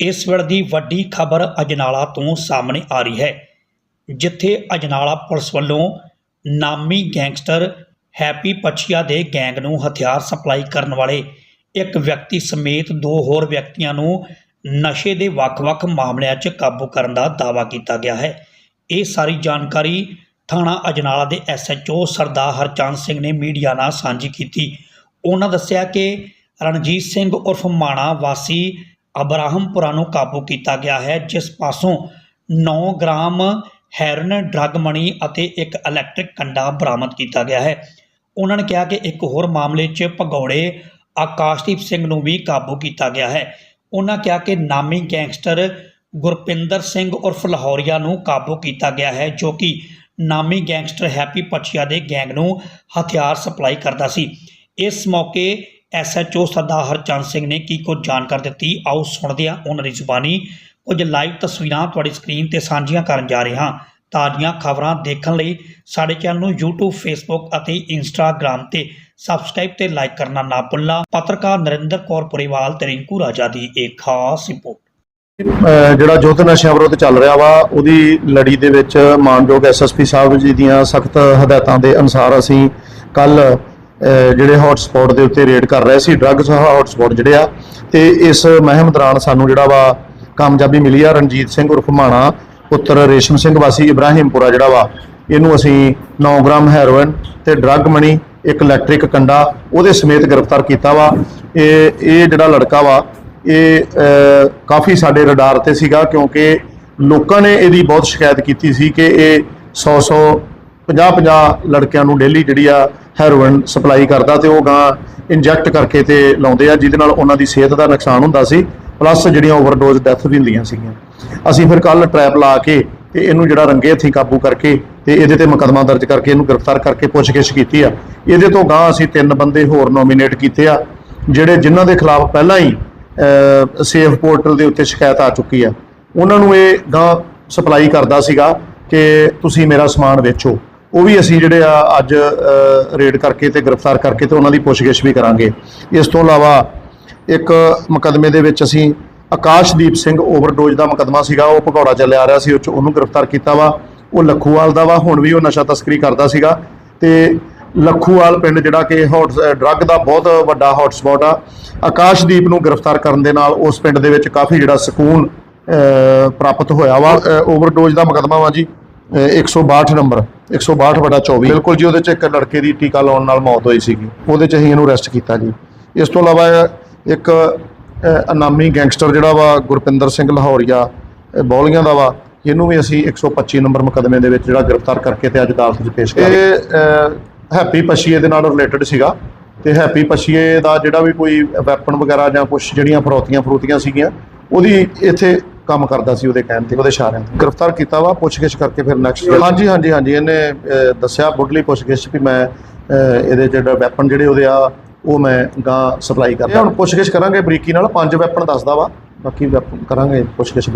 ਇਸ ਵੇਲੇ ਦੀ ਵੱਡੀ ਖਬਰ ਅਜਨਾਲਾ ਤੋਂ ਸਾਹਮਣੇ ਆ ਰਹੀ ਹੈ, ਜਿੱਥੇ ਅਜਨਾਲਾ ਪੁਲਿਸ ਵੱਲੋਂ ਨਾਮੀ ਗੈਂਗਸਟਰ ਹੈਪੀ ਪਛੀਆ ਦੇ ਗੈਂਗ ਨੂੰ ਹਥਿਆਰ ਸਪਲਾਈ ਕਰਨ ਵਾਲੇ ਇੱਕ ਵਿਅਕਤੀ ਸਮੇਤ ਦੋ ਹੋਰ ਵਿਅਕਤੀਆਂ ਨੂੰ ਨਸ਼ੇ ਦੇ ਵੱਖ-ਵੱਖ ਮਾਮਲਿਆਂ 'ਚ ਕਾਬੂ ਕਰਨ ਦਾ ਦਾਅਵਾ ਕੀਤਾ ਗਿਆ ਹੈ। ਇਹ ਸਾਰੀ ਜਾਣਕਾਰੀ ਥਾਣਾ ਅਜਨਾਲਾ ਦੇ ਐਸਐਚਓ ਸਰਦਾਰ ਹਰਚੰਦ ਸਿੰਘ ਨੇ ਮੀਡੀਆ ਨਾਲ ਸਾਂਝੀ ਕੀਤੀ। ਉਹਨਾਂ ਦੱਸਿਆ ਕਿ ਰਣਜੀਤ ਸਿੰਘ ਉਰਫ ਮਾਣਾ ਵਾਸੀ ਅਬਰਾਹਮਪੁਰਾ ਨੂੰ ਕਾਬੂ ਕੀਤਾ ਗਿਆ ਹੈ, ਜਿਸ ਪਾਸੋਂ 9 ਗ੍ਰਾਮ ਹੈਰਨ ਡਰੱਗ ਮਣੀ ਅਤੇ ਇੱਕ ਇਲੈਕਟ੍ਰਿਕ ਕੰਡਾ ਬਰਾਮਦ ਕੀਤਾ ਗਿਆ ਹੈ। ਉਹਨਾਂ ਨੇ ਕਿਹਾ ਕਿ ਇੱਕ ਹੋਰ ਮਾਮਲੇ 'ਚ ਭਗੌੜੇ ਆਕਾਸ਼ਦੀਪ ਸਿੰਘ ਨੂੰ ਵੀ ਕਾਬੂ ਕੀਤਾ ਗਿਆ ਹੈ। ਉਹਨਾਂ ਕਿਹਾ ਕਿ ਨਾਮੀ ਗੈਂਗਸਟਰ ਗੁਰਪਿੰਦਰ ਸਿੰਘ ਉਰਫ ਲਾਹੌਰੀਆ ਨੂੰ ਕਾਬੂ ਕੀਤਾ ਗਿਆ ਹੈ, ਜੋ ਕਿ ਨਾਮੀ ਗੈਂਗਸਟਰ ਹੈਪੀ ਪਛੀਆ ਦੇ ਗੈਂਗ ਨੂੰ ਹਥਿਆਰ ਸਪਲਾਈ ਕਰਦਾ ਸੀ। ਇਸ ਮੌਕੇ ਐਸਐਚਓ ਸਰਦਾਰ ਹਰਚੰਦ ਸਿੰਘ ਨੇ ਕੀ ਕੁਝ ਜਾਣਕਾਰੀ ਦਿੱਤੀ? ਆਓ ਸੁਣਦੇ ਹਾਂ ਉਹਨਾਂ ਦੀ ਜ਼ੁਬਾਨੀ। ਕੁਝ ਲਾਈਵ ਤਸਵੀਰਾਂ ਤੁਹਾਡੀ ਸਕਰੀਨ ਤੇ ਸਾਂਝੀਆਂ ਕਰਨ ਜਾ ਰਹੇ ਹਾਂ। ਤਾਜ਼ੀਆਂ ਖਬਰਾਂ ਦੇਖਣ ਲਈ ਸਾਡੇ ਚੈਨਲ ਨੂੰ YouTube, Facebook ਅਤੇ Instagram ਤੇ ਸਬਸਕ੍ਰਾਈਬ ਤੇ ਲਾਈਕ ਕਰਨਾ ਨਾ ਭੁੱਲਣਾ। ਪੱਤਰਕਾਰ ਨਰਿੰਦਰ ਕੌਰ ਪੁਰੀਵਾਲ ਤੇ ਰਿੰਕੂ ਰਾਜਾ ਦੀ ਇੱਕ ਖਾਸ ਰਿਪੋਰਟ। ਜਿਹੜਾ ਜੋਤ ਨਸ਼ਿਆਂ ਵਿਰੁੱਧ ਚੱਲ ਰਿਹਾ ਵਾ, ਉਹਦੀ ਲੜੀ ਦੇ ਵਿੱਚ ਮਾਨਯੋਗ ਐਸਐਸਪੀ ਸਾਹਿਬ ਜੀ ਦੀਆਂ ਸਖਤ ਹਦਾਇਤਾਂ ਦੇ ਅਨੁਸਾਰ ਅਸੀਂ ਕੱਲ ਜਿਹੜੇ ਹੌਟ ਸਪੌਟ ਦੇ ਉੱਤੇ ਰੇਡ ਕਰ ਰਹੇ ਸੀ ਡਰੱਗਸ ਹੌਟ ਸਪੌਟ ਜਿਹੜੇ ਆ, ਤੇ ਇਸ ਮਹਿਮ ਦੌਰਾਨ ਸਾਨੂੰ ਜਿਹੜਾ ਵਾ ਕਾਮਯਾਬੀ ਮਿਲੀ ਆ, ਰਣਜੀਤ ਸਿੰਘ ਉਰਫ ਮਾਣਾ, ਪੁੱਤਰ ਰੇਸ਼ਮ ਸਿੰਘ ਵਾਸੀ ਇਬਰਾਹਿਮਪੁਰਾ ਜਿਹੜਾ ਵਾ, ਇਹਨੂੰ ਅਸੀਂ 9 ਗ੍ਰਾਮ ਹੈਰੋਇਨ ਤੇ ਡਰੱਗ ਮਣੀ ਇੱਕ ਇਲੈਕਟ੍ਰਿਕ ਕੰਡਾ, ਉਹਦੇ ਸਮੇਤ ਗ੍ਰਿਫਤਾਰ ਕੀਤਾ ਵਾ। ਇਹ ਇਹ ਜਿਹੜਾ ਲੜਕਾ ਵਾ, ਇਹ ਕਾਫੀ ਸਾਡੇ ਰਡਾਰ ਤੇ ਸੀਗਾ, ਕਿਉਂਕਿ ਲੋਕਾਂ ਨੇ ਇਹਦੀ ਬਹੁਤ ਸ਼ਿਕਾਇਤ ਕੀਤੀ ਸੀ ਕਿ ਇਹ 100 100 50 50 ਲੜਕਿਆਂ ਨੂੰ ਡੇਲੀ ਜਿਹੜੀ ਆ ਹੈਰੋਇਨ ਸਪਲਾਈ ਕਰਦਾ ਤੇ ਉਹ ਗਾਂ ਇੰਜੈਕਟ ਕਰਕੇ ਤੇ ਲਾਉਂਦੇ ਆ, ਜਿਹਦੇ ਨਾਲ ਉਹਨਾਂ ਦੀ ਸਿਹਤ ਦਾ ਨੁਕਸਾਨ ਹੁੰਦਾ ਸੀ ਪਲੱਸ ਜਿਹੜੀਆਂ ਓਵਰਡੋਜ਼ ਡੈਥ ਵੀ ਹੁੰਦੀਆਂ ਸੀਗੀਆਂ। ਅਸੀਂ ਫਿਰ ਕੱਲ ਟਰੈਪ ਲਾ ਕੇ ਤੇ ਇਹਨੂੰ ਜਿਹੜਾ ਰੰਗੇ ਹੱਥੀਂ ਕਾਬੂ ਕਰਕੇ ਤੇ ਇਹਦੇ ਤੇ ਮੁਕੱਦਮਾ ਦਰਜ ਕਰਕੇ ਇਹਨੂੰ ਗ੍ਰਿਫਤਾਰ ਕਰਕੇ ਪੁੱਛਗਿੱਛ ਕੀਤੀ ਆ। ਇਹਦੇ ਤੋਂ ਗਾਂ ਅਸੀਂ ਤਿੰਨ ਬੰਦੇ ਹੋਰ ਨੋਮੀਨੇਟ ਕੀਤੇ ਆ, ਜਿਹੜੇ ਜਿਨ੍ਹਾਂ ਦੇ ਖਿਲਾਫ ਪਹਿਲਾਂ ਹੀ ਸੇਫ ਪੋਰਟਲ ਦੇ ਉੱਤੇ ਸ਼ਿਕਾਇਤ ਆ ਚੁੱਕੀ ਆ। ਉਹਨਾਂ ਨੂੰ ਇਹ ਗਾਂ ਸਪਲਾਈ ਕਰਦਾ ਸੀਗਾ ਕਿ ਤੁਸੀਂ ਮੇਰਾ ਸਮਾਨ ਵੇਚੋ। ਉਹ ਵੀ ਅਸੀਂ ਜਿਹੜੇ ਆ ਅੱਜ ਰੇਡ ਕਰਕੇ ਤੇ ਗ੍ਰਿਫਤਾਰ ਕਰਕੇ ਤੇ ਉਹਨਾਂ ਦੀ ਪੁੱਛਗਿੱਛ ਵੀ ਕਰਾਂਗੇ। ਇਸ ਤੋਂ ਇਲਾਵਾ ਇੱਕ ਮੁਕੱਦਮੇ ਦੇ ਵਿੱਚ ਅਸੀਂ ਆਕਾਸ਼ਦੀਪ ਸਿੰਘ ਓਵਰਡੋਜ਼ ਦਾ ਮੁਕੱਦਮਾ ਸੀਗਾ, ਉਹ ਭਗੌੜਾ ਚੱਲਿਆ ਆ ਰਿਹਾ ਸੀ, ਉਹ 'ਚ ਉਹਨੂੰ ਗ੍ਰਿਫਤਾਰ ਕੀਤਾ ਵਾ। ਉਹ ਲੱਖੂਵਾਲ ਦਾ ਵਾ, ਹੁਣ ਵੀ ਉਹ ਨਸ਼ਾ ਤਸਕਰੀ ਕਰਦਾ ਸੀਗਾ। ਤੇ ਲੱਖੂਵਾਲ ਪਿੰਡ ਜਿਹੜਾ ਕਿ ਹੌਟ ਡਰੱਗ ਦਾ ਬਹੁਤ ਵੱਡਾ ਹੌਟ ਸਪੌਟ ਆ। ਆਕਾਸ਼ਦੀਪ ਨੂੰ ਗ੍ਰਿਫਤਾਰ ਕਰਨ ਦੇ ਨਾਲ ਉਸ ਪਿੰਡ ਦੇ ਵਿੱਚ ਕਾਫੀ ਜਿਹੜਾ ਸਕੂਨ ਪ੍ਰਾਪਤ ਹੋਇਆ ਵਾ। ਓਵਰਡੋਜ਼ ਦਾ ਮੁਕੱਦਮਾ ਵਾ ਜੀ। 162 ਨੰਬਰ 162 ਵਟਾ 24 ਬਿਲਕੁਲ ਜੀ ਉਹਦੇ ਚ ਇੱਕ ਲੜਕੇ ਦੀ ਟੀਕਾ ਲਾਉਣ ਨਾਲ ਮੌਤ ਹੋਈ ਸੀਗੀ। ਉਹਦੇ ਚ ਅਸੀਂ ਇਹਨੂੰ ਅਰੈਸਟ ਕੀਤਾ ਜੀ। ਇਸ ਤੋਂ ਇਲਾਵਾ ਇੱਕ ਅਨਾਮੀ ਗੈਂਗਸਟਰ ਜਿਹੜਾ ਵਾ ਗੁਰਪਿੰਦਰ ਸਿੰਘ ਲਾਹੌਰੀਆ ਬੌਲੀਆਂ ਦਾ ਵਾ ਇਹਨੂੰ ਵੀ ਅਸੀਂ 125 ਨੰਬਰ ਮੁਕੱਦਮੇ ਦੇ ਵਿੱਚ ਜਿਹੜਾ ਗ੍ਰਿਫਤਾਰ ਕਰਕੇ ਤੇ ਅੱਜ ਅਦਾਲਤ 'ਚ ਪੇਸ਼ ਕਰ ਇਹ ਹੈਪੀ ਪਛੀਏ ਦੇ ਨਾਲ ਰਿਲੇਟਡ ਸੀਗਾ। ਤੇ ਹੈਪੀ ਪਛੀਏ ਦਾ ਜਿਹੜਾ ਵੀ ਕੋਈ ਵੈਪਨ ਵਗੈਰਾ ਜਾਂ ਕੁਝ ਜਿਹੜੀਆਂ ਫਰੋਤੀਆਂ ਫਰੂਤੀਆਂ ਸੀਗੀਆਂ ਉਹਦੀ ਇੱਥੇ ਕੰਮ ਕਰਦਾ ਸੀ ਉਹਦੇ ਕਹਿਣ ਤੇ ਉਹਦੇ ਇਸ਼ਾਰਿਆਂ ਤੇ। ਗ੍ਰਿਫਤਾਰ ਕੀਤਾ ਵਾ ਪੁੱਛਗਿੱਛ ਕਰਕੇ ਫਿਰ ਨੈਕਸਟ ਹਾਂਜੀ ਹਾਂਜੀ ਹਾਂਜੀ ਇਹਨੇ ਦੱਸਿਆ ਬੁੱਢਲੀ ਪੁੱਛਗਿੱਛ ਵੀ ਮੈਂ ਇਹਦੇ ਜਿਹੜਾ ਵੈਪਨ ਜਿਹੜੇ ਉਹਦੇ ਆ ਉਹ ਮੈਂ ਗਾਂ ਸਪਲਾਈ ਕਰਦਾ। ਹੁਣ ਪੁੱਛਗਿੱਛ ਕਰਾਂਗੇ ਬਰੀਕੀ ਨਾਲ ਪੰਜ ਵੈਪਨ ਦੱਸਦਾ ਵਾ ਬਾਕੀ ਕਰਾਂਗੇ ਪੁੱਛਗਿੱਛ।